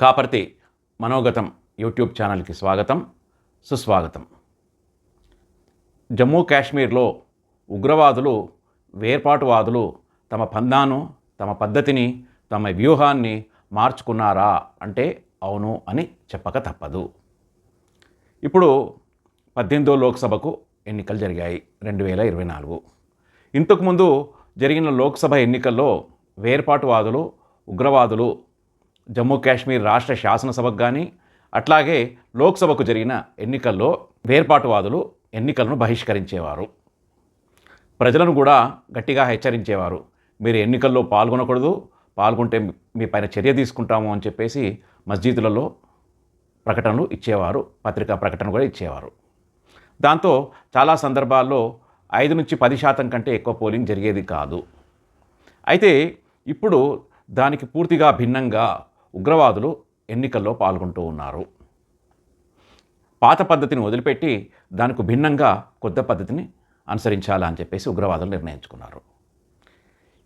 Kaparthi మనోగతం YouTube ఛానల్కి స్వాగతం సుస్వాగతం. జమ్మూ కాశ్మీర్లో ఉగ్రవాదులు వేర్పాటువాదులు తమ పందాను తమ పద్ధతిని తమ వ్యూహాన్ని మార్చుకున్నారా అంటే అవును అని చెప్పక తప్పదు. ఇప్పుడు పద్దెనిమిదో లోక్సభకు ఎన్నికలు జరిగాయి రెండు వేల ఇరవై నాలుగు. ఇంతకుముందు జరిగిన లోక్సభ ఎన్నికల్లో వేర్పాటువాదులు ఉగ్రవాదులు జమ్మూ కాశ్మీర్ రాష్ట్ర శాసనసభకు కానీ అట్లాగే లోక్సభకు జరిగిన ఎన్నికల్లో వేర్పాటువాదులు ఎన్నికలను బహిష్కరించేవారు. ప్రజలను కూడా గట్టిగా హెచ్చరించేవారు. మీరు ఎన్నికల్లో పాల్గొనకూడదు పాల్గొంటే మీ పైన చర్య తీసుకుంటాము అని చెప్పేసి మస్జిదులలో ప్రకటనలు ఇచ్చేవారు పత్రికా ప్రకటన కూడా ఇచ్చేవారు. దాంతో చాలా సందర్భాల్లో ఐదు నుంచి పది శాతం కంటే ఎక్కువ పోలింగ్ జరిగేది కాదు. అయితే ఇప్పుడు దానికి పూర్తిగా భిన్నంగా ఉగ్రవాదులు ఎన్నికల్లో పాల్గొంటూ ఉన్నారు. పాత పద్ధతిని వదిలిపెట్టి దానికి భిన్నంగా కొత్త పద్ధతిని అనుసరించాలా అని చెప్పేసి ఉగ్రవాదులు నిర్ణయించుకున్నారు.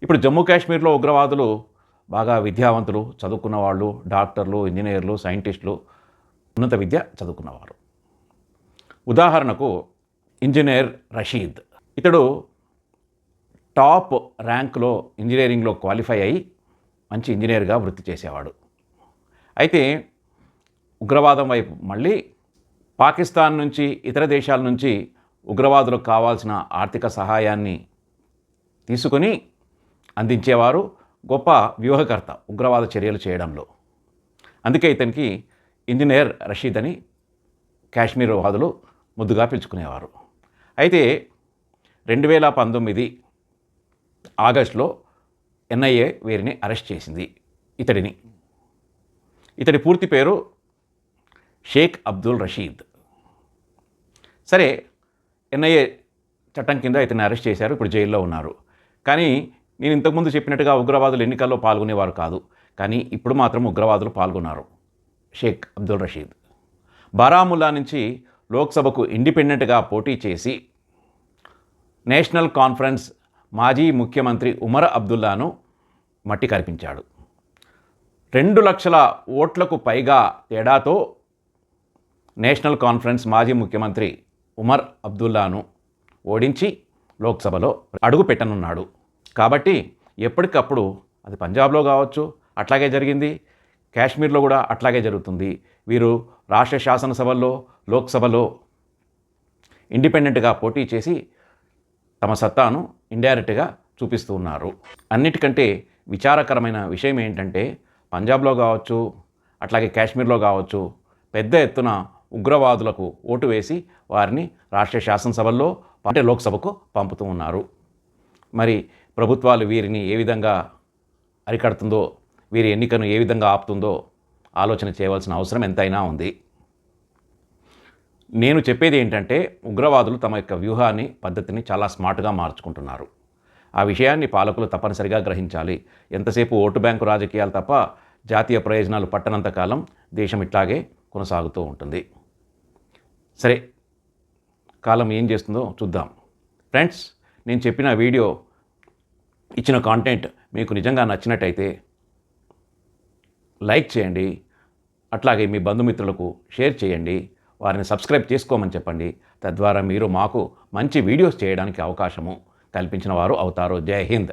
ఇప్పుడు జమ్మూ కాశ్మీర్లో ఉగ్రవాదులు బాగా విద్యావంతులు చదువుకున్న వాళ్ళు డాక్టర్లు ఇంజనీర్లు సైంటిస్టులు ఉన్నత విద్య చదువుకున్నవారు. ఉదాహరణకు ఇంజనీర్ రషీద్. ఇతడు టాప్ ర్యాంక్లో ఇంజనీరింగ్లో క్వాలిఫై అయ్యి మంచి ఇంజనీర్గా వృత్తి చేసేవాడు. అయితే ఉగ్రవాదం వైపు మళ్ళీ పాకిస్తాన్ నుంచి ఇతర దేశాల నుంచి ఉగ్రవాదులకు కావాల్సిన ఆర్థిక సహాయాన్ని తీసుకొని అందించేవారు గొప్ప వ్యూహకర్త ఉగ్రవాద చర్యలు చేయడంలో. అందుకే ఇతనికి ఇంజనీర్ రషీద్ అని కాశ్మీర్ వాదులు ముద్దుగా పిలుచుకునేవారు. అయితే రెండు వేల పంతొమ్మిది ఆగస్టులో ఎన్ఐఏ వీరిని అరెస్ట్ చేసింది ఇతడిని. ఇతడి పూర్తి పేరు షేక్ అబ్దుల్ రషీద్. సరే ఎన్ఐఏ చట్టం కింద ఇతన్ని అరెస్ట్ చేశారు ఇప్పుడు జైల్లో ఉన్నారు. కానీ నేను ఇంతకుముందు చెప్పినట్టుగా ఉగ్రవాదులు ఎన్నికల్లో పాల్గొనేవారు కాదు. కానీ ఇప్పుడు మాత్రం ఉగ్రవాదులు పాల్గొన్నారు షేక్ అబ్దుల్ రషీద్. బారాముల్లా నుంచి లోక్సభకు ఇండిపెండెంట్గా పోటీ చేసి నేషనల్ కాన్ఫరెన్స్ మాజీ ముఖ్యమంత్రి ఉమర్ అబ్దుల్లాను మట్టి కరిపించాడు. రెండు లక్షల ఓట్లకు పైగా తేడాతో నేషనల్ కాన్ఫరెన్స్ మాజీ ముఖ్యమంత్రి ఉమర్ అబ్దుల్లాను ఓడించి లోక్సభలో అడుగుపెట్టనున్నాడు కాబట్టి ఎప్పటికప్పుడు అది పంజాబ్లో కావచ్చు అట్లాగే జరిగింది. కాశ్మీర్లో కూడా అట్లాగే జరుగుతుంది. వీరు రాష్ట్ర శాసనసభల్లో లోక్సభలో ఇండిపెండెంట్గా పోటీ చేసి తమ సత్తాను ఇండైరెక్ట్గా చూపిస్తూ ఉన్నారు. అన్నిటికంటే విచారకరమైన విషయం ఏంటంటే పంజాబ్లో కావచ్చు అట్లాగే కాశ్మీర్లో కావచ్చు పెద్ద ఎత్తున ఉగ్రవాదులకు ఓటు వేసి వారిని రాష్ట్ర శాసనసభల్లో అంటే లోక్సభకు పంపుతూ ఉన్నారు. మరి ప్రభుత్వాలు వీరిని ఏ విధంగా అరికడుతుందో వీరి ఎన్నికను ఏ విధంగా ఆపుతుందో ఆలోచన చేయవలసిన అవసరం ఎంతైనా ఉంది. నేను చెప్పేది ఏంటంటే ఉగ్రవాదులు తమ యొక్క వ్యూహాన్ని పద్ధతిని చాలా స్మార్ట్గా మార్చుకుంటున్నారు. ఆ విషయాన్ని పాలకులు తప్పనిసరిగా గ్రహించాలి. ఎంతసేపు ఓటు బ్యాంకు రాజకీయాలు తప్ప జాతీయ ప్రయోజనాలు పట్టనంత కాలం దేశం ఇట్లాగే కొనసాగుతూ ఉంటుంది. సరే కాలం ఏం చేస్తుందో చూద్దాం. ఫ్రెండ్స్ నేను చెప్పిన వీడియో ఇచ్చిన కాంటెంట్ మీకు నిజంగా నచ్చినట్టయితే లైక్ చేయండి అట్లాగే మీ బంధుమిత్రులకు షేర్ చేయండి వారిని సబ్స్క్రైబ్ చేసుకోమని చెప్పండి. తద్వారా మీరు మాకు మంచి వీడియోస్ చేయడానికి అవకాశము కల్పించిన వారు అవుతారు. జై హింద్.